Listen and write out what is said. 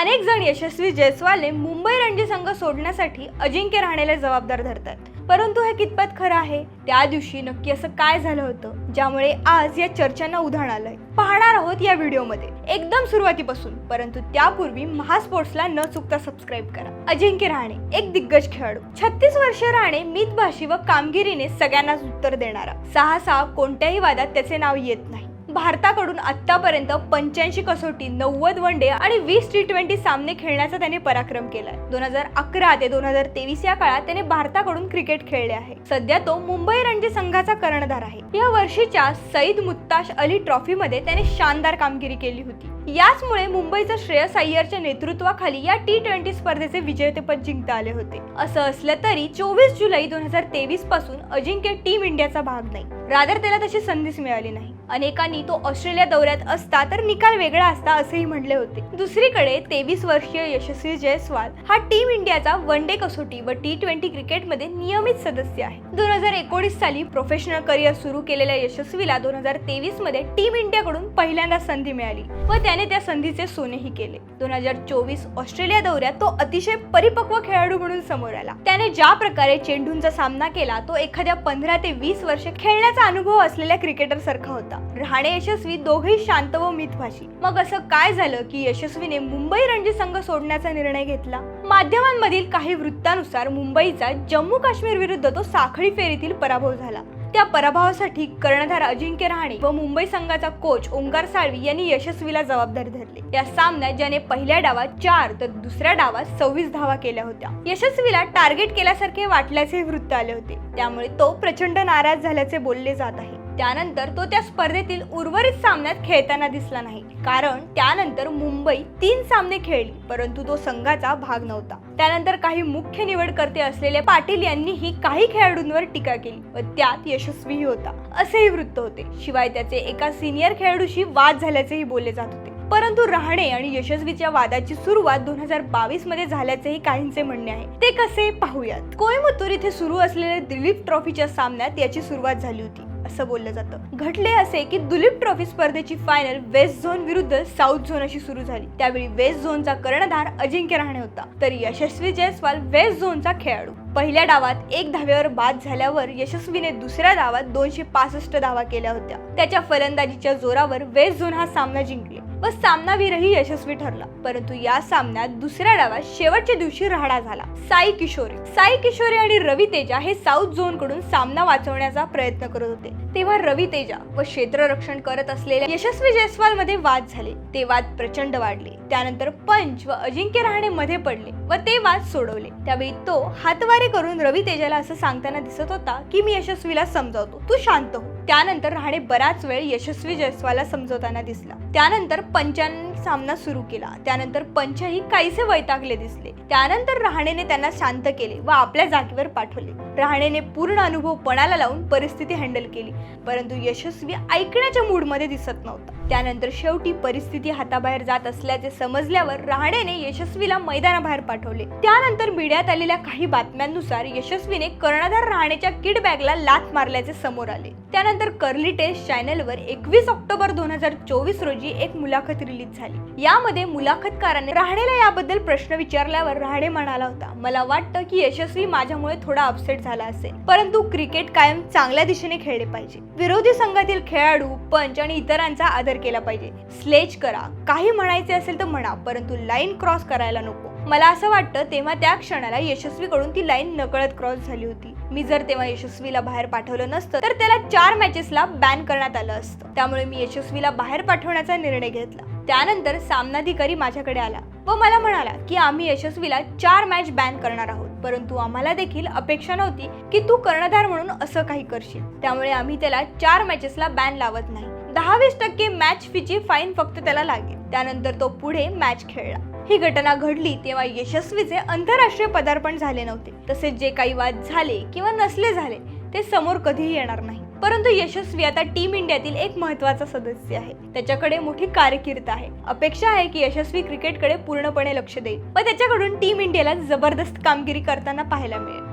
अनेक जण यशस्वी जयस्वालने मुंबई रणजी संघ सोडण्यासाठी अजिंक्य राहण्याला जबाबदार धरतात. परंतु हे कितपत खरं आहे? त्या दिवशी नक्की असं काय झालं होतं? ज्यामुळे आज या चर्चांना उधाण आलंय. पाहणार आहोत या व्हिडिओमध्ये. एकदम सुरुवातीपासून. परंतु त्यापूर्वी महास्पोर्ट्सला न चुकता सबस्क्राईब करा. अजिंक्य राणे एक दिग्गज खेळाडू. छत्तीस वर्ष राहणे मितभाषी व कामगिरीने सगळ्यांनाच उत्तर देणारा. सहा सहा कोणत्याही वादात त्याचे नाव येत नाही. भारताकडून आतापर्यंत पंच्याऐंशी कसोटी नव्वद वन डे आणि वीस टी ट्वेंटी सामने खेळण्याचा त्याने पराक्रम केलाय. दोन हजार अकरा ते दोन हजार तेवीस या काळात त्याने भारताकडून क्रिकेट खेळले आहे. सध्या तो मुंबई रणजी संघाचा कर्णधार आहे. या वर्षीच्या सईद मुत्ताश अली ट्रॉफीमध्ये त्याने शानदार कामगिरी केली होती. याचमुळे मुंबईचं श्रेयस अय्यरच्या नेतृत्वाखाली या टी ट्वेंटी स्पर्धेचे विजेतेपद जिंकता आले होते. असं असलं तरी चोवीस जुलै दोन हजार तेवीसपासून अजिंक्य टीम इंडियाचा भाग नाही. रादर त्याला तशी संधीच मिळाली नाही. अनेकांनी तो ऑस्ट्रेलिया दौऱ्यात असता तर निकाल वेगळा असता असेही म्हणले होते. दुसरीकडे तेवीस वर्षीय यशस्वी जयस्वाल हा टीम इंडियाचा वन डे कसोटी व टी ट्वेंटी क्रिकेटमध्ये नियमित सदस्य आहे. दोन हजार एकोणीस साली प्रोफेशनल करिअर सुरू केलेल्या यशस्वीला दोन हजार तेवीसमध्ये टीम इंडियाकडून पहिल्यांदा संधी मिळाली व त्या त्याने त्या संधीचे सोनेही केले. दोन हजार चोवीस ऑस्ट्रेलिया दौऱ्यात तो अतिशय परिपक्व खेळाडू म्हणून समोर आला. त्याने ज्या प्रकारे चेंडूंचा सामना केला तो एखाद्या पंधरा ते वीस वर्ष खेळण्याचा अनुभव असलेल्या क्रिकेटर सारखा होता. राहणे यशस्वी दोघेही शांत व मितभाषी. मग असं काय झालं की यशस्वीने मुंबई रणजी संघ सोडण्याचा निर्णय घेतला? माध्यमांमधील काही वृत्तानुसार मुंबईचा जम्मू काश्मीर विरुद्ध तो साखळी फेरीतील पराभव झाला. त्या पराभवासाठी कर्णधार अजिंक्य रहाणे व मुंबई संघाचा कोच ओंकार साळवी यांनी यशस्वीला जबाबदारी धरली. या सामन्यात ज्याने पहिल्या डावात चार तर दुसऱ्या डावात सव्वीस धावा केल्या होत्या. यशस्वीला टार्गेट केल्यासारखे वाटल्याचे वृत्त आले होते. त्यामुळे तो प्रचंड नाराज झाल्याचे बोलले जात आहे. त्यानंतर तो त्या स्पर्धेतील उर्वरित सामन्यात खेळताना दिसला नाही. कारण त्यानंतर मुंबई तीन सामने खेळली परंतु तो संघाचा भाग नव्हता. त्यानंतर काही मुख्य निवडकर्ते असलेले पाटील यांनीही काही खेळाडूंवर टीका केली व त्यात यशस्वीही होता असेही वृत्त होते. शिवाय त्याचे एका सिनियर खेळाडूशी वाद झाल्याचेही बोलले जात होते. परंतु राहणे आणि यशस्वीच्या वादाची सुरुवात दोन हजार बावीसमध्ये झाल्याचेही काहींचे म्हणणे आहे. ते कसे पाहूयात? कोयमुत्तूर इथे सुरू असलेल्या दिलीप ट्रॉफीच्या सामन्यात याची सुरुवात झाली होती. असं बोललं जातं. घडले असे की दुलीप ट्रॉफी स्पर्धेची फायनल वेस्ट झोन विरुद्ध साऊथ झोन अशी सुरू झाली. त्यावेळी वेस्ट झोनचा कर्णधार अजिंक्य राहणे होता. तर यशस्वी जयस्वाल वेस्ट झोनचा खेळाडू. पहिल्या डावात एक धाव्यावर बाद झाल्यावर यशस्वीने दुसऱ्या डावात दोनशे पासष्ट धावा केल्या होत्या. त्याच्या फलंदाजीच्या जोरावर वेस्ट झोन हा सामना जिंकले. व सामनावीरही यशस्वी ठरला. परंतु या सामन्यात दुसऱ्या डावात शेवटच्या दिवशी राहडा झाला. साई किशोरी. साई किशोरी आणि रवी तेजा हे साऊथ झोनकडून सामना वाचवण्याचा प्रयत्न करत होते. तेव्हा रवी तेजा व क्षेत्ररक्षण करत असलेल्या यशस्वी जयस्वाल मध्ये वाद झाले. ते वाद प्रचंड वाढले. त्यानंतर पंच व अजिंक्य राहणे मध्ये पडले व ते वाद सोडवले. त्यावेळी तो हातवारे करून रवी तेजाला असं सांगताना दिसत होता की मी यशस्वीला समजावतो. तू शांत हो. त्यानंतर रहाणे बराच वेळ यशस्वी जयस्वालला समजवताना दिसला. त्यानंतर पंचांनी सामना सुरू केला. त्यानंतर पंचही काहीसे वैतागले दिसले. त्यानंतर रहाणेने त्यांना शांत केले व आपल्या जागेवर पाठवले. रहाणेने पूर्ण अनुभव पणाला लावून परिस्थिती हँडल केली परंतु यशस्वी ऐकण्याच्या मूडमध्ये दिसत नव्हता. त्यानंतर शेवटी परिस्थिती हाताबाहेर जात असल्याचे समजल्यावर रहाणेने यशस्वीला मैदानाबाहेर पाठवले. त्यानंतर मीडियात आलेल्या काही बातम्यांनुसार यशस्वीने कर्णधार रहाणेच्या किड बॅगला लाथ मारल्याचे समोर आले. त्यानंतर कर्ली टेस्ट चॅनलवर एकवीस ऑक्टोबर दोन हजार चोवीस रोजी एक मुलाखत रिलीज झाली. यामध्ये मुलाखतकाराने राहणेला याबद्दल प्रश्न विचारल्यावर राहणे म्हणाला होता मला वाटतं की यशस्वी माझ्यामुळे थोडा अपसेट झाला असेल परंतु क्रिकेट कायम चांगल्या दिशेने खेळले पाहिजे. विरोधी संघातील खेळाडू पंच आणि इतरांचा आदर केला पाहिजे. स्लेज करा काही म्हणायचे असेल तर म्हणा परंतु लाईन क्रॉस करायला नको. मला असं वाटतं तेव्हा त्या क्षणाला यशस्वीकडून ती लाईन नकळत क्रॉस झाली होती. मी जर तेव्हा यशस्वीला बाहेर पाठवलं नसतं तर त्याला चार मॅचेसला बॅन करण्यात आलं असतं. त्यामुळे मी यशस्वीला बाहेर पाठवण्याचा निर्णय घेतला. त्यानंतर सामनाधिकारी माझ्याकडे आला व मला म्हणाला की आम्ही यशस्वीला चार मॅच बॅन करणार आहोत परंतु आम्हाला देखील अपेक्षा नव्हती की तू कर्णधार म्हणून असं काही करशील. त्यामुळे आम्ही त्याला चार मॅचेसला बॅन लावत नाही. दहावीस टक्के मॅच फीची फाईन फक्त त्याला लागेल. त्यानंतर तो पुढे मॅच खेळला. ही घटना घडली तेव्हा यशस्वीचे आंतरराष्ट्रीय पदार्पण झाले नव्हते. तसेच जे काही वाद झाले किंवा नसले झाले ते समोर कधीही येणार नाही. परंतु यशस्वी आता टीम इंडियातील एक महत्त्वाचा सदस्य आहे. त्याच्याकडे मोठी कारकीर्द आहे. अपेक्षा आहे की यशस्वी क्रिकेटकडे पूर्णपणे लक्ष देईल. व त्याच्याकडून टीम इंडियाला जबरदस्त कामगिरी करताना पाहायला मिळेल.